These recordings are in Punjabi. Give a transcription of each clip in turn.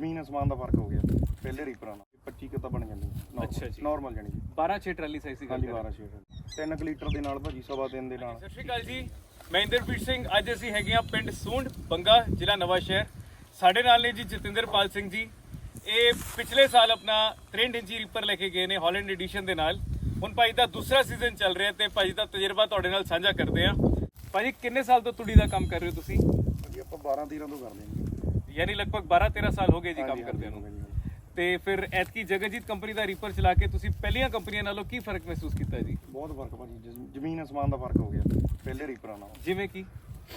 ਜ਼ਮੀਨ ਅਸਮਾਨ ਦਾ ਫ਼ਰਕ ਹੋ ਗਿਆ। ਪਹਿਲੇ ਰੀਪਰਾਂ ਨਾਲ 25 ਕੁ ਤਾਂ ਬਣ ਜਾਂਦੀ ਅੱਛਾ ਜੀ। ਨਾਰਮਲ ਜਾਨੀ 12 6 ਟਰਾਲੀ ਸਾਈਜ਼ ਦੀ ਗੱਲ ਹਾਂਜੀ ਕਰ 12 ਛੇ 3 ਲੀਟਰ ਦੇ ਨਾਲ ਭਾਜੀ ਸਵਾ ਦਿਨ ਦੇ ਨਾਲ। ਸਤਿ ਸ਼੍ਰੀ ਅਕਾਲ ਜੀ। ਮੈਂ ਇੰਦਰਪ੍ਰੀਤ ਸਿੰਘ। ਅੱਜ ਅਸੀਂ ਹੈਗੇ ਆ ਪਿੰਡ ਸੂੰਡ ਬੰਗਾ ਜ਼ਿਲ੍ਹਾ ਨਵਾਂ ਸ਼ਹਿਰ। ਸਾਡੇ ਨਾਲ ਨੇ ਜੀ ਜਤਿੰਦਰਪਾਲ ਸਿੰਘ ਜੀ। ਇਹ ਪਿਛਲੇ ਸਾਲ ਆਪਣਾ 63 ਇੰਚੀ ਰੀਪਰ ਲੈ ਕੇ ਗਏ ਨੇ ਹਾਲੈਂਡ ਐਡੀਸ਼ਨ ਦੇ ਨਾਲ। ਹੁਣ ਭਾਈ ਦਾ ਦੂਸਰਾ ਸੀਜ਼ਨ ਚੱਲ ਰਿਹਾ ਤੇ ਭਾਈ ਦਾ ਤਜਰਬਾ ਤੁਹਾਡੇ ਨਾਲ ਸਾਂਝਾ ਕਰਦੇ ਆ ਭਾਜੀ ਕਿੰਨੇ ਸਾਲ ਤੋਂ ਤੂੜੀ ਦਾ ਕੰਮ ਕਰ ਰਹੇ ਹੋ ਤੁਸੀਂ? ਭਾਜੀ ਆਪਾਂ 12 13 ਤੋਂ ਕਰਦੇ ਹਾਂ। ਯਾਨੀ ਲਗਭਗ 12 13 ਸਾਲ ਹੋ ਗਏ ਜੀ ਕੰਮ ਕਰਦਿਆਂ ਨੂੰ। ਤੇ ਫਿਰ ਐਤਕੀ ਜਗਜੀਤ ਕੰਪਨੀ ਦਾ ਰੀਪਰ ਚਲਾ ਕੇ ਤੁਸੀਂ ਪਹਿਲੀਆਂ ਕੰਪਨੀਆਂ ਨਾਲੋਂ ਕੀ ਫ਼ਰਕ ਮਹਿਸੂਸ ਕੀਤਾ ਜੀ? ਬਹੁਤ ਫ਼ਰਕ ਭਾਜੀ ਜ਼ਮੀਨ ਅਸਮਾਨ ਦਾ ਫ਼ਰਕ ਹੋ ਗਿਆ ਪਹਿਲੇ ਰੀਪਰਾਂ ਨਾਲ। ਜਿਵੇਂ ਕਿ?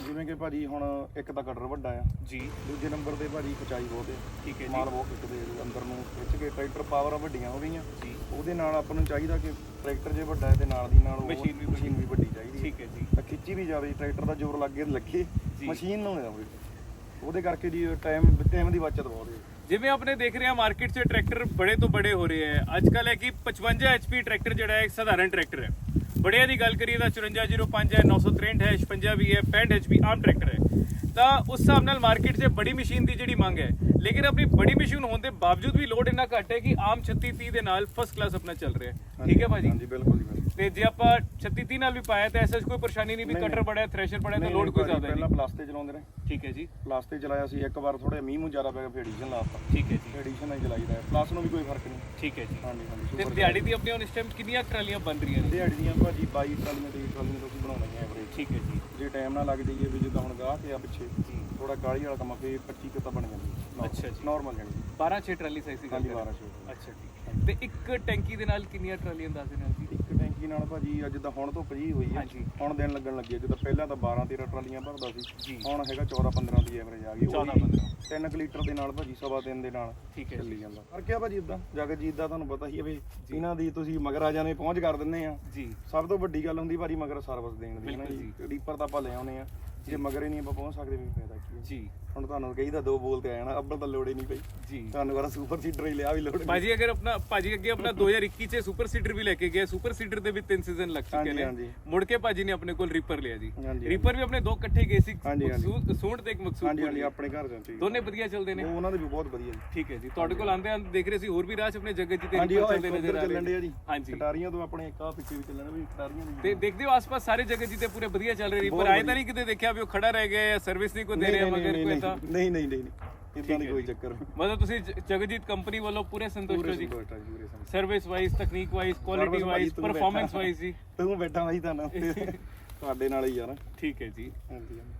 ਜਿਵੇਂ ਕਿ ਭਾਜੀ ਹੁਣ ਇੱਕ ਤਾਂ ਕਟਰ ਵੱਡਾ ਆ। ਜੀ। ਦੂਜੇ ਨੰਬਰ ਤੇ ਭਾਜੀ ਖਚਾਈ ਬਹੁਤ ਹੈ ਠੀਕ ਹੈ ਜੀ। ਮਾਲ ਬਹੁਤ ਖਿੱਚਦੇ ਅੰਦਰ ਨੂੰ ਖਿੱਚ ਕੇ ਟਰੈਕਟਰ ਪਾਵਰਾਂ ਵੱਡੀਆਂ ਹੋ ਗਈਆਂ ਜੀ। ਉਹਦੇ ਨਾਲ ਆਪਾਂ ਨੂੰ ਚਾਹੀਦਾ ਕਿ ਟਰੈਕਟਰ ਜੇ ਵੱਡਾ ਹੈ ਤੇ ਨਾਲ ਦੀ ਨਾਲ ਮਸ਼ੀਨ ਵੀ ਮਸ਼ੀਨ ਵੀ ਵੱਡੀ ਚਾਹੀਦੀ ਠੀਕ ਹੈ ਜੀ। ਤਾਂ ਖਿੱਚੀ ਵੀ ਜਾਵੇ ਟਰੈਕਟਰ ਦਾ ਜ਼ੋਰ ਲੱਗੇ ਲੱਗੇ। ਮਸ਼ੀਨ ਨੂੰ ਨਾ ਹੋਵੇ। ਉਹਦੇ ਕਰਕੇ ਜੀ ਟਾਈਮ ਟਾਈਮ ਦੀ ਬਚਤ ਬਹੁਤ ਹੈ। ਜਿਵੇਂ ਆਪਣੇ ਦੇਖ ਰਹੇ ਹਾਂ ਮਾਰਕੀਟ 'ਚ ਟਰੈਕਟਰ ਬੜੇ ਤੋਂ ਬੜੇ ਹੋ ਰਹੇ ਹੈ। ਅੱਜ ਕੱਲ ਹੈ ਕਿ 55 HP ਟਰੈਕਟਰ ਜਿਹੜਾ ਹੈ ਇੱਕ ਸਧਾਰਨ ਟਰੈਕਟਰ ਹੈ। ਬੜਿਆਂ ਦੀ ਗੱਲ ਕਰੀਏ ਤਾਂ 5405 ਹੈ 963 ਹੈ 56 ਵੀ ਹੈ 65 HP ਆਮ ਟਰੈਕਟਰ ਹੈ। ਤਾਂ ਉਸ ਹਿਸਾਬ ਨਾਲ ਮਾਰਕੀਟ 'ਚ ਬੜੀ ਮਸ਼ੀਨ ਦੀ ਜਿਹੜੀ ਮੰਗ ਹੈ ਲੇਕਿਨ ਆਪਣੀ ਬੜੀ ਮਸ਼ੀਨ ਹੋਣ ਦੇ ਬਾਵਜੂਦ ਵੀ ਲੋਡ ਇੰਨਾ ਘੱਟ ਹੈ ਕਿ ਆਮ 36 30 ਦੇ ਨਾਲ ਫਸਟ ਕਲਾਸ ਆਪਣਾ ਚੱਲ ਰਿਹਾ ਹੈ। ਠੀਕ ਹੈ ਭਾਜੀ? ਹਾਂਜੀ ਬਿਲਕੁਲ ਜੀ ਤੇ ਜੇ ਆਪਾਂ 36 30 ਨਾਲ ਵੀ ਪਾਇਆ ਤਾਂ ਐਸਾ ਕੋਈ ਪਰੇਸ਼ਾਨੀ ਨਹੀਂ ਵੀ ਕਟਰ। ਬੜਾ ਥ੍ਰੈਸ਼ਰ ਬੜਾ ਤਾਂ ਲੋਡ ਕੋਈ ਜ਼ਿਆਦਾ ਪਹਿਲਾਂ ਨਹੀਂ। ਪਲਾਸਟਿਕ ਚਲਾਉਂਦੇ ਰਹੇ। ਠੀਕ ਹੈ ਜੀ। ਪਲਾਸਟਿਕ ਚਲਾਇਆ ਸੀ ਇੱਕ ਵਾਰ ਥੋੜੇ ਮੀਂਹ ਮੂੰਹ ਜ਼ਿਆਦਾ ਪੈ ਗਿਆ ਫਿਰ ਐਡੀਸ਼ਨ ਲਾਤਾ ਠੀਕ ਹੈ ਜੀ। ਐਡੀਸ਼ਨ ਨਾਲ ਹੀ ਚਲਾਈਦਾ ਪਲੱਸ ਨੂੰ ਵੀ ਕੋਈ ਫ਼ਰਕ ਨਹੀਂ। ਠੀਕ ਹੈ ਜੀ। ਹਾਂਜੀ ਹਾਂਜੀ ਤੇ ਦਿਹਾੜੀ ਦੀ ਆਪਣੀ ਹੁਣ ਇਸ ਟਾਈਮ ਕਿੰਨੀਆਂ ਟਰਾਲੀਆਂ ਬਣ ਰਹੀਆਂ ਨੇ? ਦਿਹਾੜੀ ਦੀਆਂ ਭਾਜੀ 22 ਟਰਾਲੀਆਂ ਤੇ ਟਰਾਲੀਆਂ ਤੋਂ ਬਣਾਉਂਦੇ ਆ ਐਵਰੇਜ ਠੀਕ ਹੈ ਜੀ। ਜੇ ਟਾਈਮ ਨਾਲ ਲੱਗ ਜਾਈਏ ਵੀ ਜਿੱਦਾਂ ਹੁਣ ਗਾਹ ਤੇ ਆ ਪਿੱਛੇ ਥੋੜਾ ਕਾਲੀ ਵਾਲਾ ਕੰਮ ਫਿਰ 25 ਕੁ ਤਾਂ ਬਣ ਜਾਂਦੀ ਅੱਛਾ ਜੀ। ਨਾਰਮਲ ਜਾਨੀ 12 6 ਟਰਾਲੀ ਸਾਈਜ਼ ਦੀ ਗੱਲ ਹਾਂਜੀ ਕਰ 12 ਰਹੇ ਛੇ ਅੱਛਾ ਜੀ। ਤੇ ਇੱਕ ਟੈਂਕੀ ਦੇ ਨਾਲ ਕਿੰਨੀਆਂ ਟਰਾਲੀਆਂ ਦੱਸ ਦੇ ਨਾਲ ਜੀ? ਟੈਂਕੀ ਨਾਲ ਭਾਜੀ ਅੱਜ ਤਾਂ ਹੁਣ ਤੋਂ ਪਜੀ ਹੋਈ ਹੈ। ਹਾਂਜੀ। ਹੁਣ ਦਿਨ ਲੱਗਣ ਲੱਗੇ ਜਦੋਂ ਪਹਿਲਾਂ ਤਾਂ 12 13 ਟਰਾਲੀਆਂ ਭਰਦਾ ਜੀ। ਸੀ ਹੁਣ ਹੈਗਾ 14 15 ਦੀ ਐਵਰੇਜ ਆ ਗਈ। 14 15 3 ਲੀਟਰ ਦੇ ਨਾਲ ਭਾਜੀ ਸਵਾ ਦਿਨ ਦੇ ਨਾਲ ਠੀਕ ਹੈ ਚੱਲੀ ਜਾਂਦਾ। ਪਰ ਕਿਆ ਭਾਜੀ ਇਦਾਂ ਜਗਜੀਤ ਦਾ ਤੁਹਾਨੂੰ ਪਤਾ ਹੀ ਹੈ ਵੀ ਇਹਨਾਂ ਦੀ ਤੁਸੀਂ ਮਗਰ ਆ ਜਾਣੇ ਪਹੁੰਚ ਕਰ ਦਿੰਦੇ ਆ। ਜੀ। ਸਭ ਤੋਂ ਵੱਡੀ ਗੱਲ ਹੁੰਦੀ ਭਾਜੀ ਮਗਰ ਸਰਵਿਸ ਦੇਣ ਦੀ ਨਾ ਜੀ। ਰੀਪਰ ਤਾਂ ਆਪਾਂ ਲੈ ਆਉਨੇ ਆ। ਜੇ ਮਗਰ ਹੀ ਨਹੀਂ ਆਪਾਂ ਪਹੁੰਚ ਸਕਦੇ ਵੀ ਫਾਇਦਾ ਕੀ ਹੈ ਜੀ। ਹੁਣ ਤੁਹਾਨੂੰ ਕਹੀਦਾ ਦੋ ਬੋਲ ਤੇ ਆ ਜਾਣਾ ਅੱਬਲ ਤਾਂ ਲੋੜ ਨਹੀਂ ਪਈ। ਜੀ। ਤੁਹਾਨੂੰ ਵਾਰਾ ਸੁਪਰ ਸੀਡਰ ਹੀ ਲਿਆ ਵੀ ਲੋੜ ਭਾਜੀ ਅਗਰ ਆਪਣਾ ਭਾਜੀ ਅੱਗੇ ਆਪਣਾ 2021 ਚ ਸੁਪਰ ਸੀਡਰ ਵੀ ਲੈ ਕੇ ਗਿਆ ਸੁਪਰ ਸੀਡਰ ਦੇ ਵੀ ਤਿੰਨ ਸੀਜ਼ਨ ਲੱਗ ਚੁੱਕੇ ਨੇ। ਮੁੜ ਕੇ ਭਾਜੀ ਨੇ ਆਪਣੇ ਕੋਲ ਰੀਪਰ ਲਿਆ ਜੀ। ਰੀਪਰ ਵੀ ਆਪਣੇ ਦੋ ਇਕੱਠੇ ਗਏ ਸੀ ਸੂੰਡ ਤੇ ਇੱਕ ਮਕਸੂਦ ਹਾਂਜੀ ਹਾਂਜੀ ਆਪਣੇ ਘਰ ਜਾਂਦੇ ਦੋਨੇ ਵਧੀਆ ਚੱਲਦੇ ਨੇ। ਉਹ ਉਹਨਾਂ ਦੇ ਵੀ ਬਹੁਤ ਵਧੀਆ ਜੀ। ਠੀਕ ਹੈ ਜੀ ਤੁਹਾਡੇ ਕੋਲ ਆਂਦੇ ਆਂ ਦੇਖ ਰਹੇ ਸੀ ਹੋਰ ਵੀ ਰਾਹ 'ਚ ਆਪਣੇ ਜਗਤ ਜੀ ਤੇ ਰੀਪਰ ਚੱਲਦੇ ਨਜ਼ਰ ਆ ਰਹੇ ਜੀ। ਹਾਂਜੀ। ਕਟਾਰੀਆਂ ਤੋਂ ਆਪਣੇ ਇੱਕ ਆ ਪਿੱਛੇ ਵੀ ਚੱਲਣ ਵੀ ਕਟਾਰੀਆਂ ਦੀ ਤੇ ਦੇਖਦੇ ਹੋ ਆਸ-ਪਾਸ ਸਾਰੇ ਜਗਤ ਜੀ ਤੇ ਪੂਰੇ ਵਧੀਆ ਚੱਲ ਰਹੇ ਰੀਪਰ ਆਏ ਤਾਂ ਨਹੀਂ ਕਿਤੇ ਦੇਖਿਆ ਵੀ ਉਹ ਖੜਾ ਰਹਿ ਗਿਆ ਜਾਂ ਸਰਵਿਸ ਨਹੀਂ ਕੋਈ ਦੇ ਰਿਹਾ ਮਗਰ ਕੋਈ ਤਾਂ? ਨਹੀਂ ਨਹੀਂ ਨਹੀਂ ਇਦਾਂ ਨਹੀਂ। ਕੋਈ ਚੱਕਰ ਮਤਲਬ ਤੁਸੀਂ ਜ- ਜਗਜੀਤ ਕੰਪਨੀ ਵੱਲੋਂ ਪੂਰੇ ਸੰਤੁਸ਼ਟ ਹੋ ਜੀ। ਸਰਵਿਸ ਵਾਈਜ਼ ਤਕਨੀਕ ਵਾਈਜ਼ ਕੁਆਲਿਟੀ ਵਾਈਜ਼ ਤੂੰ ਪਰਫਾਰਮੈਂਸ। ਵਾਈਜ਼ ਜੀ? ਤੂੰ ਬੈਠਾ ਵਾਈ ਤਾਂ ਨਾ। ਤੁਹਾਡੇ ਨਾਲ ਹੀ ਯਾਰ। ਠੀਕ ਹੈ ਜੀ। ਹਾਂਜੀ ਹਾਂਜੀ।